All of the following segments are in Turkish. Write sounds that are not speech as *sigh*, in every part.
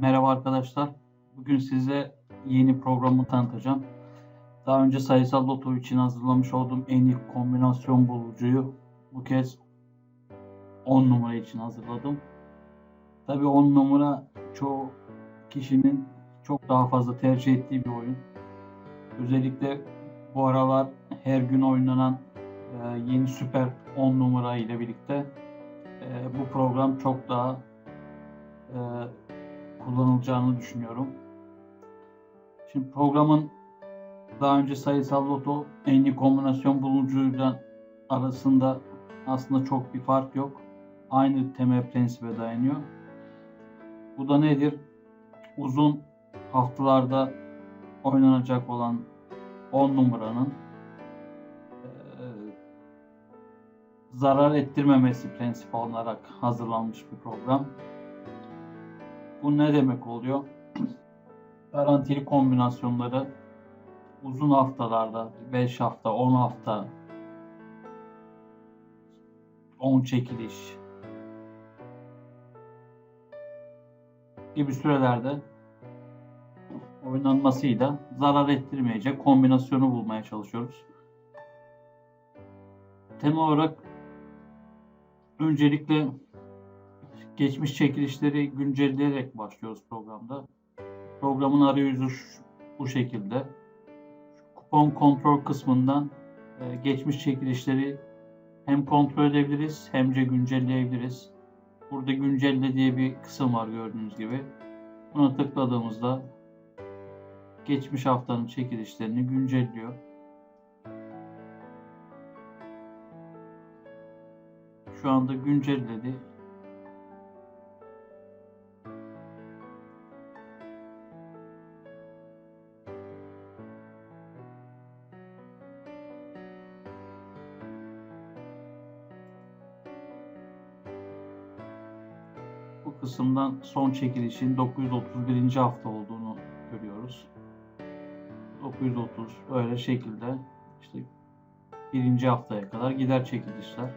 Merhaba arkadaşlar. Bugün size yeni programı tanıtacağım. Daha önce sayısal loto için hazırlamış olduğum en iyi kombinasyon bulucuyu bu kez 10 numara için hazırladım. Tabi 10 numara çoğu kişinin çok daha fazla tercih ettiği bir oyun. Özellikle bu aralar her gün oynanan e, yeni süper 10 numara ile birlikte e, bu program çok daha e, kullanılacağını düşünüyorum. Şimdi programın daha önce sayısal loto en iyi kombinasyon bulucuyla arasında aslında çok bir fark yok. Aynı temel prensibe dayanıyor. Bu da nedir? Uzun haftalarda oynanacak olan 10 numaranın zarar ettirmemesi prensibi olarak hazırlanmış bir program. Bu ne demek oluyor? Garantili kombinasyonları uzun haftalarda 5 hafta, 10 hafta 10 çekiliş gibi sürelerde oynanmasıyla zarar ettirmeyecek kombinasyonu bulmaya çalışıyoruz. Temel olarak öncelikle geçmiş çekilişleri güncelleyerek başlıyoruz programda. Programın arayüzü bu şekilde. Kupon kontrol kısmından e, geçmiş çekilişleri hem kontrol edebiliriz hem de güncelleyebiliriz. Burada güncelle diye bir kısım var gördüğünüz gibi. Buna tıkladığımızda geçmiş haftanın çekilişlerini güncelliyor. Şu anda güncelledi. Kısımdan son çekilişin 931. hafta olduğunu görüyoruz. 930 öyle şekilde işte birinci haftaya kadar gider çekilişler.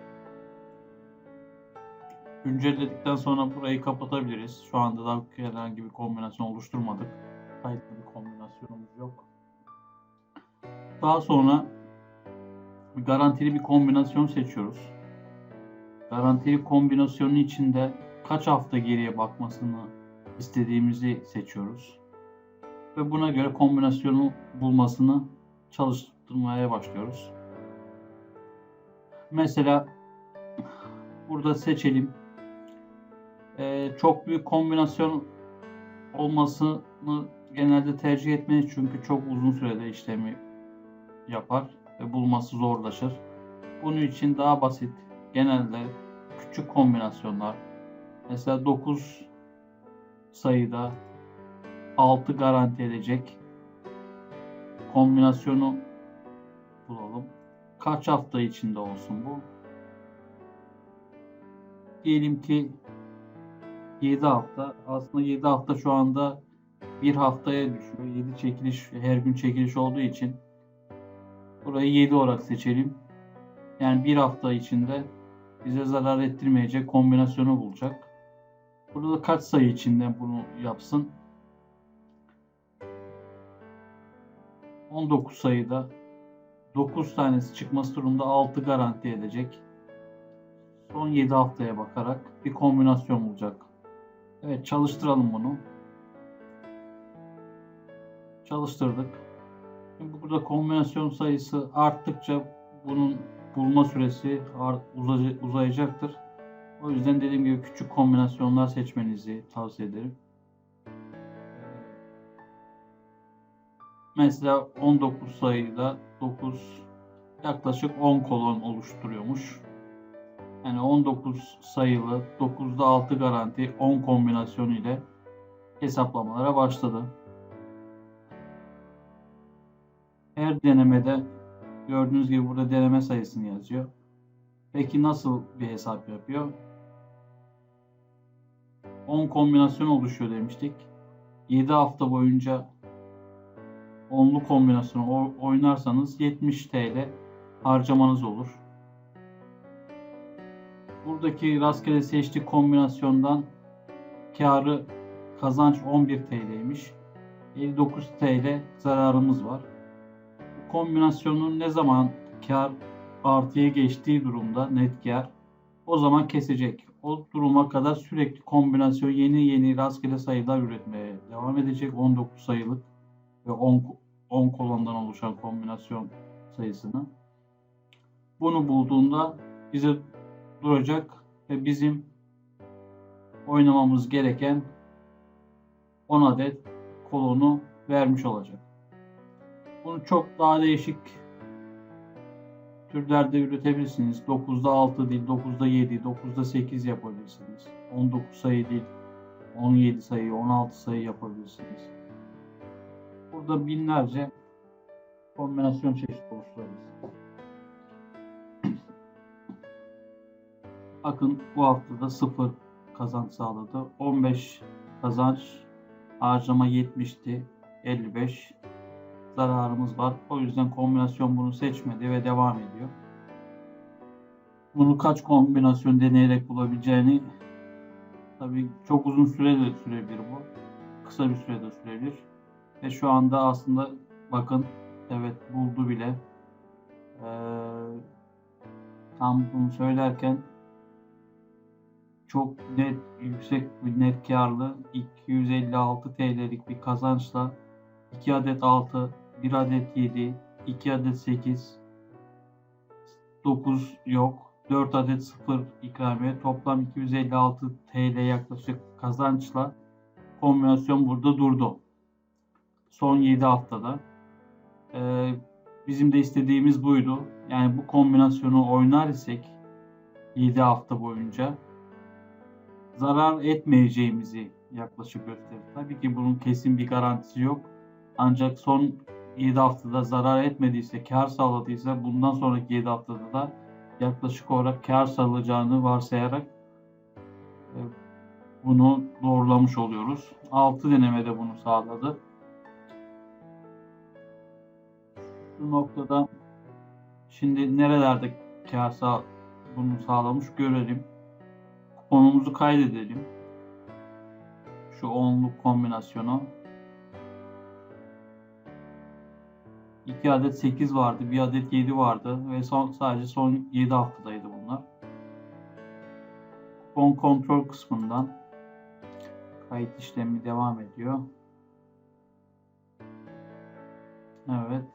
Güncelledikten sonra burayı kapatabiliriz. Şu anda da herhangi bir kombinasyon oluşturmadık. Kayıtlı bir kombinasyonumuz yok. Daha sonra garantili bir kombinasyon seçiyoruz. Garantili kombinasyonun içinde kaç hafta geriye bakmasını istediğimizi seçiyoruz. Ve buna göre kombinasyonu bulmasını çalıştırmaya başlıyoruz. Mesela burada seçelim. Ee, çok büyük kombinasyon olmasını genelde tercih etmeyiz çünkü çok uzun sürede işlemi yapar ve bulması zorlaşır. Bunun için daha basit, genelde küçük kombinasyonlar, mesela 9 sayıda 6 garanti edecek kombinasyonu bulalım. Kaç hafta içinde olsun bu? Diyelim ki 7 hafta. Aslında 7 hafta şu anda bir haftaya düşüyor. 7 çekiliş her gün çekiliş olduğu için burayı 7 olarak seçelim. Yani bir hafta içinde bize zarar ettirmeyecek kombinasyonu bulacak. Burada da kaç sayı içinde bunu yapsın? 19 sayıda 9 tanesi çıkması durumda 6 garanti edecek. Son 7 haftaya bakarak bir kombinasyon bulacak. Evet çalıştıralım bunu. Çalıştırdık. Şimdi burada kombinasyon sayısı arttıkça bunun bulma süresi uzayacaktır. O yüzden dediğim gibi küçük kombinasyonlar seçmenizi tavsiye ederim. Mesela 19 sayıda 9 yaklaşık 10 kolon oluşturuyormuş. Yani 19 sayılı 9'da 6 garanti 10 kombinasyonu ile hesaplamalara başladı. Her denemede gördüğünüz gibi burada deneme sayısını yazıyor. Peki nasıl bir hesap yapıyor? 10 kombinasyon oluşuyor demiştik. 7 hafta boyunca onlu kombinasyonu oynarsanız 70 TL harcamanız olur. Buradaki rastgele seçtiği kombinasyondan karı kazanç 11 TL'ymiş. 59 TL zararımız var. Bu kombinasyonun ne zaman kar artıya geçtiği durumda net kar o zaman kesecek. O duruma kadar sürekli kombinasyon yeni yeni rastgele sayılar üretmeye devam edecek. 19 sayılık ve 10, 10 kolondan oluşan kombinasyon sayısını. Bunu bulduğunda bize duracak ve bizim oynamamız gereken 10 adet kolonu vermiş olacak. Bunu çok daha değişik türlerde üretebilirsiniz. 9'da 6 değil, 9'da 7, 9'da 8 yapabilirsiniz. 19 sayı değil, 17 sayı, 16 sayı yapabilirsiniz. Burada binlerce kombinasyon çeşidi oluşturabilirsiniz. Bakın bu haftada 0 kazanç sağladı. 15 kazanç, harcama 70'ti, 55 zararımız var. O yüzden kombinasyon bunu seçmedi ve devam ediyor. Bunu kaç kombinasyon deneyerek bulabileceğini tabii çok uzun süre de sürebilir bu. Kısa bir sürede sürebilir. Ve şu anda aslında bakın evet buldu bile. Ee, tam bunu söylerken çok net yüksek bir net karlı 256 TL'lik bir kazançla 2 adet 6 1 adet 7, 2 adet 8, 9 yok, 4 adet 0 ikramiye toplam 256 TL yaklaşık kazançla kombinasyon burada durdu. Son 7 haftada. Ee, bizim de istediğimiz buydu. Yani bu kombinasyonu oynar isek 7 hafta boyunca zarar etmeyeceğimizi yaklaşık gösterir. Tabii ki bunun kesin bir garantisi yok. Ancak son 7 haftada zarar etmediyse, kar sağladıysa bundan sonraki 7 haftada da yaklaşık olarak kar sağlayacağını varsayarak e, bunu doğrulamış oluyoruz. 6 denemede bunu sağladı. Şu noktada şimdi nerelerde kar sağ bunu sağlamış görelim. Kuponumuzu kaydedelim. Şu onluk kombinasyonu 2 adet 8 vardı, 1 adet 7 vardı ve son sadece son 7 haftadaydı bunlar. Kupon kontrol kısmından kayıt işlemi devam ediyor. Evet.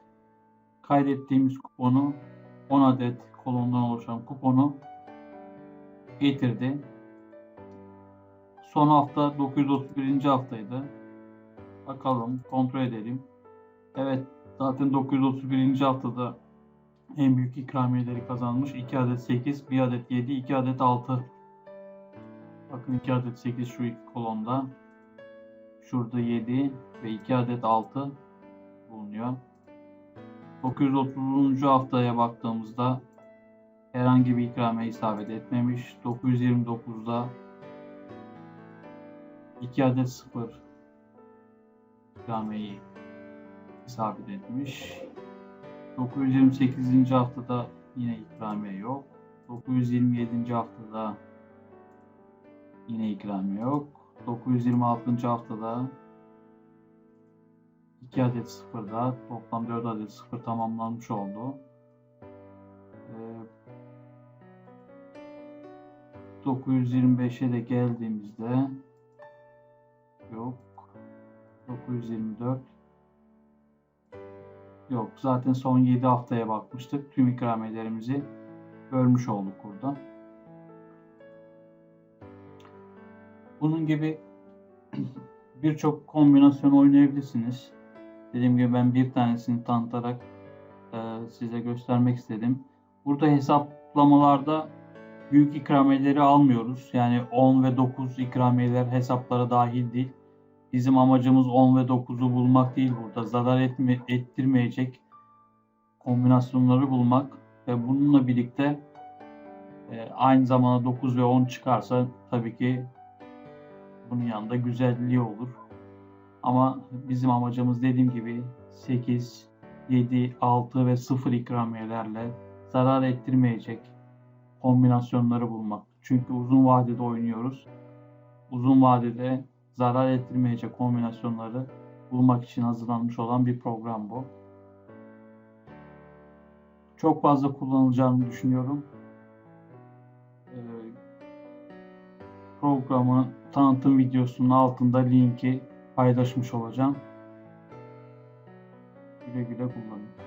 Kaydettiğimiz kuponu 10 adet kolondan oluşan kuponu getirdi. Son hafta 931. haftaydı. Bakalım kontrol edelim. Evet Zaten 931. haftada en büyük ikramiyeleri kazanmış. 2 adet 8, 1 adet 7, 2 adet 6. Bakın 2 adet 8 şu iki kolonda. Şurada 7 ve 2 adet 6 bulunuyor. 930. haftaya baktığımızda herhangi bir ikramiye isabet etmemiş. 929'da 2 adet 0 ikramiyeyi isabet etmiş. 928. haftada yine ikramiye yok. 927. haftada yine ikramiye yok. 926. haftada 2 adet sıfırda toplam 4 adet sıfır tamamlanmış oldu. Ee, 925'e de geldiğimizde yok. 924 Yok zaten son 7 haftaya bakmıştık. Tüm ikramiyelerimizi bölmüş olduk burada. Bunun gibi *clears throat* birçok kombinasyon oynayabilirsiniz. Dediğim gibi ben bir tanesini tanıtarak e, size göstermek istedim. Burada hesaplamalarda büyük ikramiyeleri almıyoruz. Yani 10 ve 9 ikramiyeler hesaplara dahil değil. Bizim amacımız 10 ve 9'u bulmak değil burada. Zarar etme, ettirmeyecek kombinasyonları bulmak ve bununla birlikte e, aynı zamanda 9 ve 10 çıkarsa tabii ki bunun yanında güzelliği olur. Ama bizim amacımız dediğim gibi 8, 7, 6 ve 0 ikramiyelerle zarar ettirmeyecek kombinasyonları bulmak. Çünkü uzun vadede oynuyoruz. Uzun vadede zarar ettirmeyecek kombinasyonları bulmak için hazırlanmış olan bir program bu. Çok fazla kullanılacağını düşünüyorum. Ee, programı tanıtım videosunun altında linki paylaşmış olacağım. Güle güle kullanın.